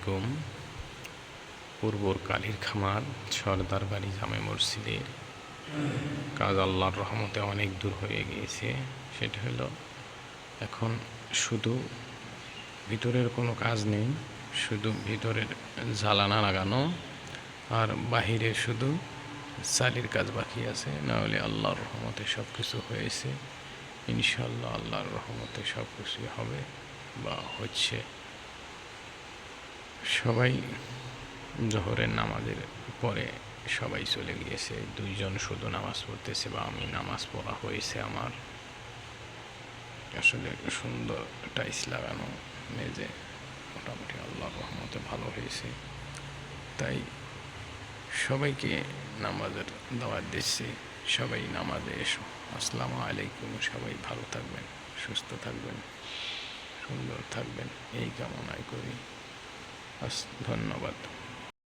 আলাইকুম। পূর্বর কালীর খামার, সর্দার বাড়ি জামে মসজিদের। কাজ আল্লাহর রহমতে অনেক দূর হয়ে গিয়েছে। সেটা হলো, এখন শুধু ভিতরের কোনো কাজ নেই, শুধু ভিতরের জ্বালানা লাগানো, আর বাহিরে শুধু চালির কাজ বাকি আছে। নাহলে আল্লাহর রহমতে সব কিছু হয়েছে। ইনশাল্লাহ আল্লাহর রহমতে সব কিছুই হবে বা হচ্ছে। সবাই জোহরের নামাজের পরে সবাই চলে গিয়েছে। দুইজন শুধু নামাজ পড়তেছে বা আমি নামাজ পড়া হয়েছে আমার। আসলে সুন্দর টাইস লাগানো মেজে মোটামুটি আল্লাহ রহমতে ভালো হয়েছে। তাই সবাইকে নামাজের দাওয়াত দিচ্ছি। সবাই নামাজে এসো। আসসালামু আলাইকুম। সবাই ভালো থাকবেন, সুস্থ থাকবেন, সুন্দর থাকবেন। এই কামনাই করি। ধন্যবাদ।